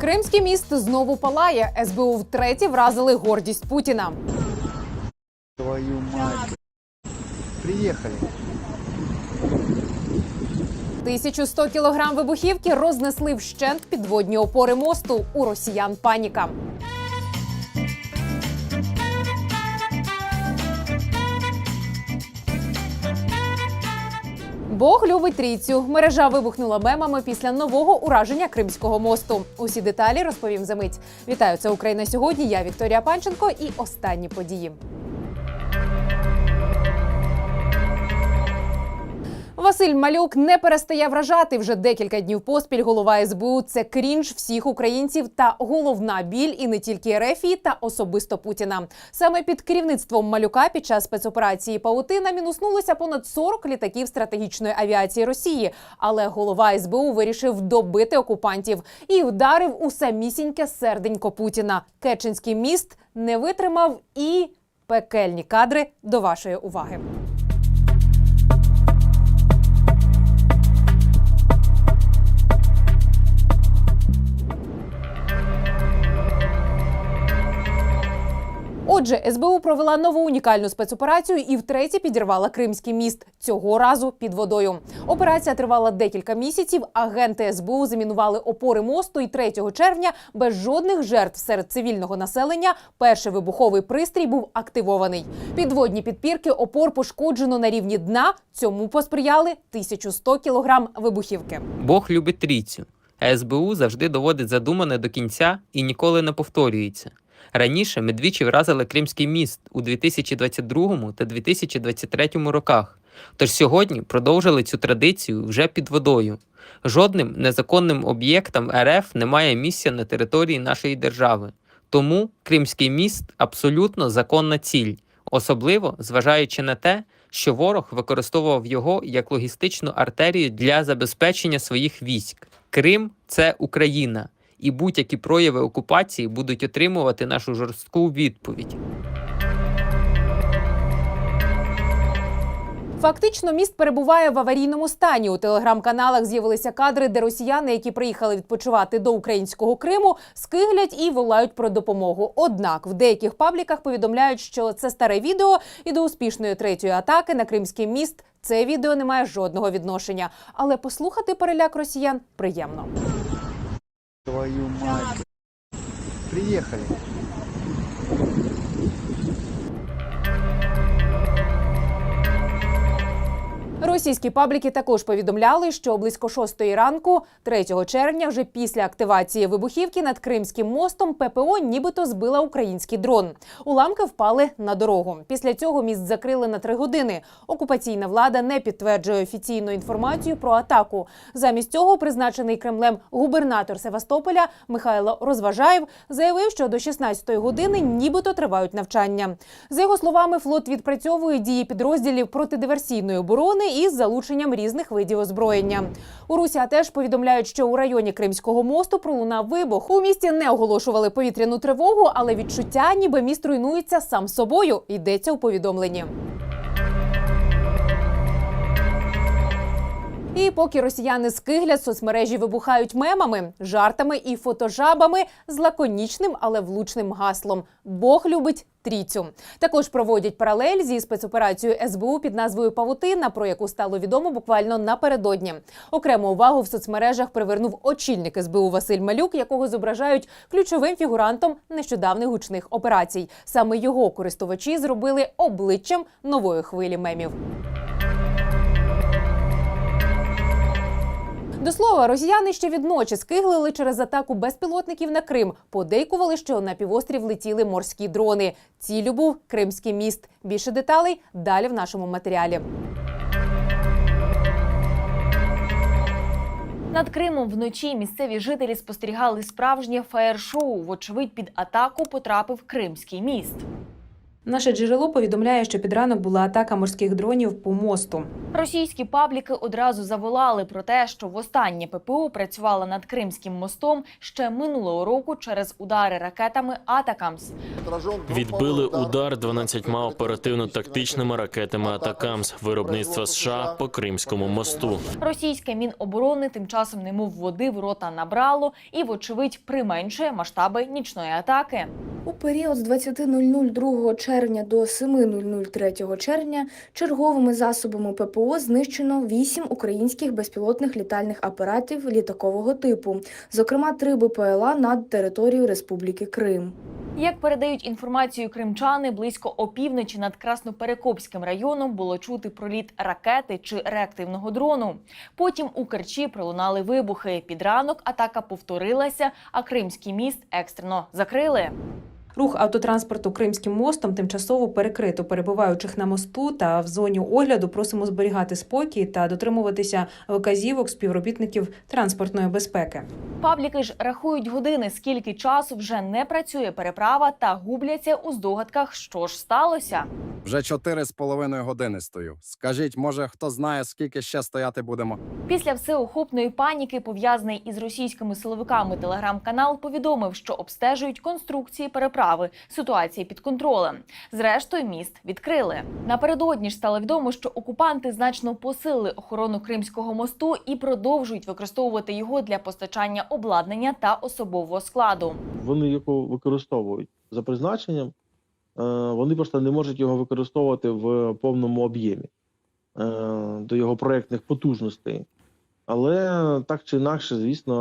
Кримський міст знову палає. СБУ втретє вразили гордість Путіна. Твою мать. Приїхали. 1100 кілограм вибухівки рознесли вщент підводні опори мосту. У росіян паніка. Бог любить трійцю. Мережа вибухнула мемами після нового ураження Кримського мосту. Усі деталі розповім за мить. Вітаю, це Україна сьогодні. Я Вікторія Панченко і останні події. Василь Малюк не перестає вражати вже декілька днів поспіль. Голова СБУ це крінж всіх українців та головна біль і не тільки РФІ та особисто Путіна. Саме під керівництвом малюка під час спецоперації Паутина мінуснулося понад 40 літаків стратегічної авіації Росії. Але голова СБУ вирішив добити окупантів і вдарив у самісіньке серденько Путіна. Керченський міст не витримав і пекельні кадри до вашої уваги. Отже, СБУ провела нову унікальну спецоперацію і втретє підірвала Кримський міст. Цього разу під водою. Операція тривала декілька місяців. Агенти СБУ замінували опори мосту. І 3 червня без жодних жертв серед цивільного населення перший вибуховий пристрій був активований. Підводні підпірки опор пошкоджено на рівні дна. Цьому посприяли 1100 кілограм вибухівки. Бог любить трійцю. СБУ завжди доводить задумане до кінця і ніколи не повторюється. Раніше ми двічі вразили Кримський міст у 2022 та 2023 роках. Тож сьогодні продовжили цю традицію вже під водою. Жодним незаконним об'єктам РФ немає місця на території нашої держави. Тому Кримський міст абсолютно законна ціль, особливо зважаючи на те, що ворог використовував його як логістичну артерію для забезпечення своїх військ. Крим це Україна, і будь-які прояви окупації будуть отримувати нашу жорстку відповідь. Фактично, міст перебуває в аварійному стані. У телеграм-каналах з'явилися кадри, де росіяни, які приїхали відпочивати до українського Криму, скиглять і волають про допомогу. Однак в деяких пабліках повідомляють, що це старе відео, і до успішної третьої атаки на Кримський міст це відео не має жодного відношення. Але послухати переляк росіян приємно. Твою мать. Приехали. Російські пабліки також повідомляли, що близько 6 ранку, 3 червня, вже після активації вибухівки над Кримським мостом, ППО нібито збила український дрон. Уламки впали на дорогу. Після цього міст закрили на три години. Окупаційна влада не підтверджує офіційну інформацію про атаку. Замість цього призначений Кремлем губернатор Севастополя Михайло Розважаєв заявив, що до 16 години нібито тривають навчання. За його словами, флот відпрацьовує дії підрозділів протидиверсійної оборони із залученням різних видів озброєння. У Русі теж повідомляють, що у районі Кримського мосту пролунав вибух. У місті не оголошували повітряну тривогу, але відчуття, ніби міст руйнується сам собою. Йдеться у повідомленні. І поки росіяни скиглять, соцмережі вибухають мемами, жартами і фотожабами з лаконічним, але влучним гаслом Бог любить трійцю. Також проводять паралель зі спецоперацією СБУ під назвою Павутина, про яку стало відомо буквально напередодні. Окрему увагу в соцмережах привернув очільник СБУ Василь Малюк, якого зображають ключовим фігурантом нещодавних гучних операцій. Саме його користувачі зробили обличчям нової хвилі мемів. До слова, росіяни ще відночі скиглили через атаку безпілотників на Крим. Подейкували, що на півострів летіли морські дрони. Цілю був Кримський міст. Більше деталей далі в нашому матеріалі. Над Кримом вночі місцеві жителі спостерігали справжнє фаєр-шоу. Вочевидь, під атаку потрапив Кримський міст. Наше джерело повідомляє, що під ранок була атака морських дронів по мосту. Російські пабліки одразу заволали про те, що востаннє ППО працювала над Кримським мостом ще минулого року через удари ракетами Атакамс. Відбили удар 12 оперативно-тактичними ракетами Атакамс виробництва США по Кримському мосту. Російське міноборони тим часом немов води в рота набрало і, вочевидь, применшує масштаби нічної атаки. У період з 20.00 2 червня до 7.00 3 червня черговими засобами ППО знищено 8 українських безпілотних літальних апаратів літакового типу, зокрема 3 БПЛА над територією Республіки Крим. Як передають інформацію кримчани, близько опівночі над Красноперекопським районом було чути проліт ракети чи реактивного дрону. Потім у Керчі пролунали вибухи. Під ранок атака повторилася, а Кримський міст екстрено закрили. Рух автотранспорту Кримським мостом тимчасово перекрито перебуваючих на мосту та в зоні огляду просимо зберігати спокій та дотримуватися вказівок співробітників транспортної безпеки. Пабліки ж рахують години, скільки часу вже не працює переправа та губляться у здогадках, що ж сталося. Вже чотири з половиною години стою. Скажіть, може, хто знає, скільки ще стояти будемо? Після всеохопної паніки, пов'язаний із російськими силовиками, телеграм-канал повідомив, що обстежують конструкції переправи. Ситуація під контролем. Зрештою, міст відкрили. Напередодні ж стало відомо, що окупанти значно посилили охорону Кримського мосту і продовжують використовувати його для постачання обладнання та особового складу. вони його використовують за призначенням, е, вони просто не можуть його використовувати в повному об'ємі е, до його проектних потужностей. Але так чи інакше, звісно,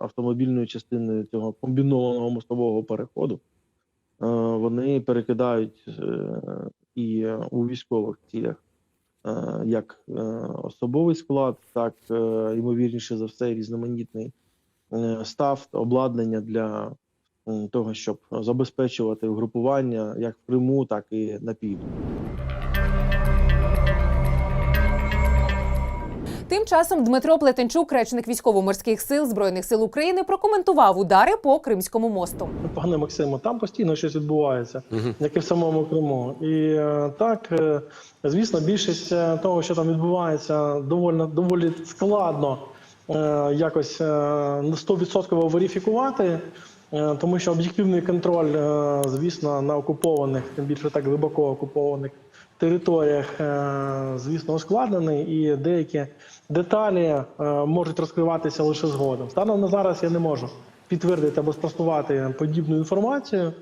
автомобільною частиною цього комбінованого мостового переходу е, вони перекидають е, і у військових цілях е, як особовий склад, так ймовірніше за все, різноманітний став обладнання для того, щоб забезпечувати угрупування як в Криму, так і на півдні. Тим часом Дмитро Плетенчук, речник військово-морських сил збройних сил України, прокоментував удари по Кримському мосту. Пане Максиме, там постійно щось відбувається, як і в самому Криму. І е, так, е, звісно, більшість е, того, що там відбувається, доволі, доволі складно якось на 100% верифікувати. Тому що об'єктивний контроль, звісно, на окупованих, тим більше так глибоко окупованих територіях, е, звісно, ускладнений, і деякі деталі е, можуть розкриватися лише згодом. Станом на зараз я не можу підтвердити або спростувати подібну інформацію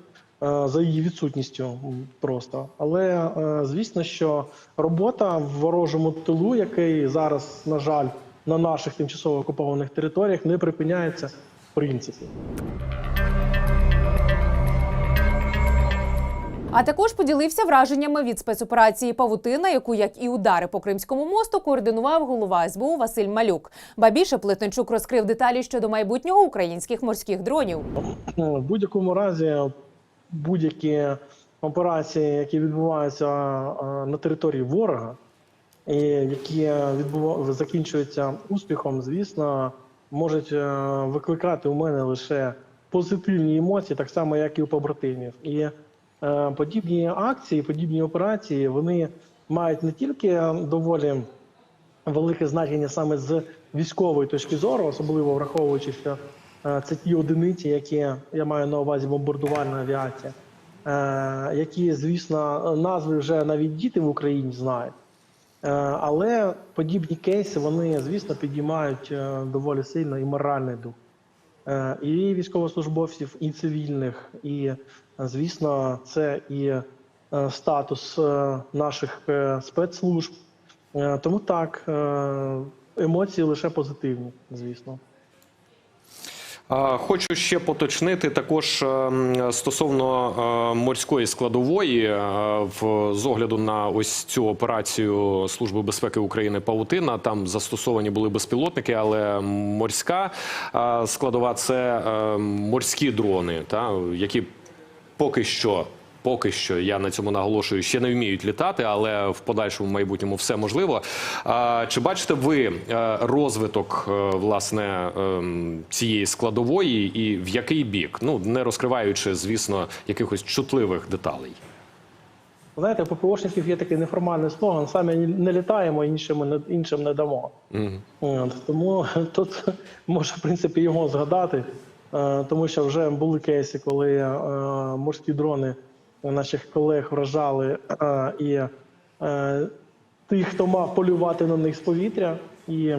е, за її відсутністю просто. Але звісно, що робота в ворожому тилу, який зараз, на жаль, на наших тимчасово окупованих територіях не припиняється в принципі. А також поділився враженнями від спецоперації Павутина, яку, як і удари по Кримському мосту, координував голова СБУ Василь Малюк. Ба більше Плетенчук розкрив деталі щодо майбутнього українських морських дронів. В будь-якому разі будь-які операції, які відбуваються на території ворога, і які відбува... закінчуються успіхом, звісно, можуть е, викликати у мене лише позитивні емоції, так само, як і у побратимів. І подібні акції, подібні операції, вони мають не тільки доволі велике значення саме з військової точки зору, особливо враховуючи, що е, це ті одиниці, які я маю на увазі бомбардувальна авіація, е, які, звісно, назви вже навіть діти в Україні знають. Е, Але подібні кейси вони, звісно, підіймають е, доволі сильно і моральний дух Е, і військовослужбовців, і цивільних, і, е, звісно, це і е, статус е, наших е, спецслужб. Е, Тому так, е, емоції лише позитивні, звісно. Хочу ще поточнити також ем, стосовно е, морської складової е, з огляду на ось цю операцію Служби безпеки України Паутина. Там застосовані були безпілотники, але морська е, складова це е, морські дрони, та які поки що. Поки що я на цьому наголошую, ще не вміють літати, але в подальшому майбутньому все можливо. Чи бачите ви е, розвиток е, власне ем, цієї складової і в який бік? Ну не розкриваючи, звісно, якихось чутливих деталей. Знаєте, у ППОшників є такий неформальний слоган: самі не літаємо, іншим не, іншим не дамо. От, тому тут може в принципі його згадати, е, тому що вже були кейси, коли е, морські дрони наших колег вражали е, і е, тих, хто мав полювати на них з повітря. І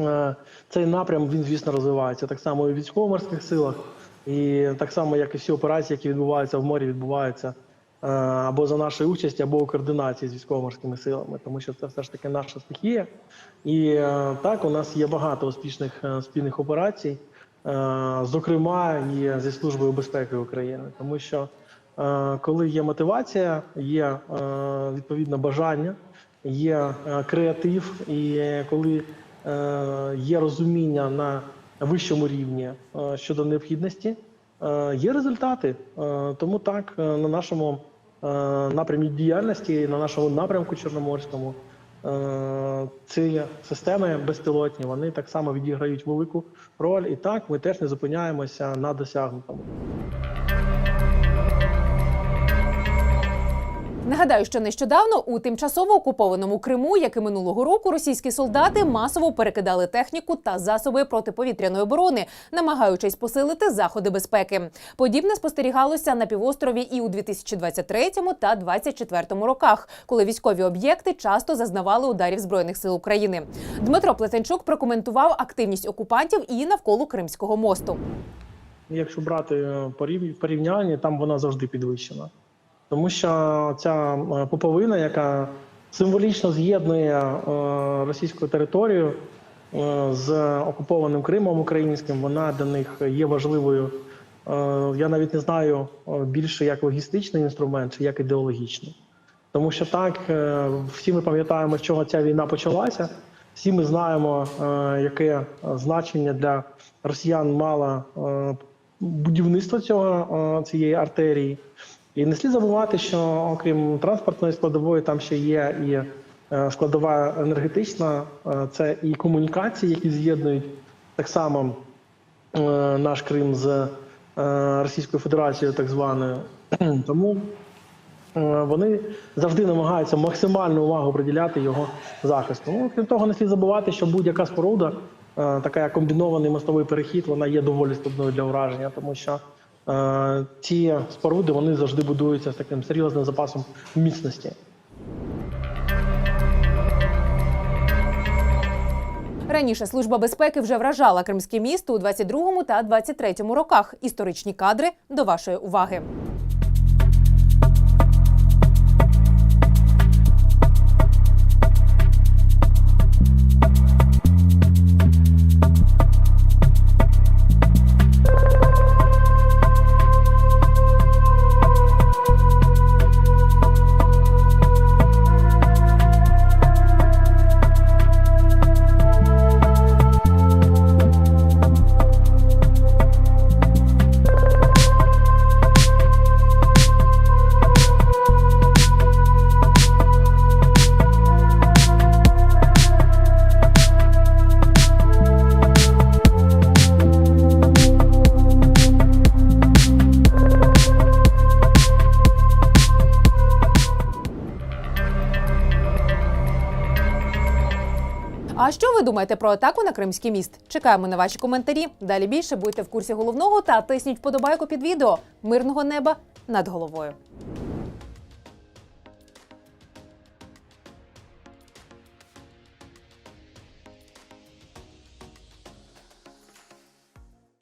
е, цей напрям він, звісно, розвивається так само і в військово-морських силах, і так само, як і всі операції, які відбуваються в морі, відбуваються е, або за нашої участі, або у координації з військово-морськими силами, тому що це все ж таки наша стихія. І е, так, у нас є багато успішних е, спільних операцій, зокрема і зі Службою безпеки України, тому що коли є мотивація, є е, відповідне бажання, є е, креатив, і коли е, є розуміння на вищому рівні е, щодо необхідності, е, є результати. Е, Тому так е, на нашому е, напрямі діяльності, на нашому напрямку Чорноморському. Е, Ці системи безпілотні вони так само відіграють велику роль, і так ми теж не зупиняємося на досягнутому. Нагадаю, що нещодавно у тимчасово окупованому Криму, як і минулого року, російські солдати масово перекидали техніку та засоби протиповітряної оборони, намагаючись посилити заходи безпеки. Подібне спостерігалося на півострові і у 2023 та 2024 роках, коли військові об'єкти часто зазнавали ударів збройних сил України. Дмитро Плетенчук прокоментував активність окупантів і навколо Кримського мосту. Якщо брати е, порівняння, там вона завжди підвищена. Тому що ця е, поповина, яка символічно з'єднує е, російську територію е, з окупованим Кримом українським, вона для них є важливою. Я навіть не знаю більше як логістичний інструмент, чи як ідеологічний. Тому що так, всі ми пам'ятаємо, з чого ця війна почалася. Всі ми знаємо, яке значення для росіян мало будівництво цього, цієї артерії. І не слід забувати, що окрім транспортної складової, там ще є і е, складова енергетична, е, це і комунікації, які з'єднують так само е, наш Крим з Російською Федерацією, так званою. Тому вони завжди намагаються максимальну увагу приділяти його захисту. Ну, крім того, не слід забувати, що будь-яка споруда, така як комбінований мостовий перехід, вона є доволі складною для ураження, тому що ці споруди вони завжди будуються з таким серйозним запасом міцності. Раніше служба безпеки вже вражала Кримське місто у 22 та 23 роках. Історичні кадри до вашої уваги. А що ви думаєте про атаку на Кримський міст? Чекаємо на ваші коментарі. Далі більше будьте в курсі головного та тисніть вподобайку під відео. Мирного неба над головою.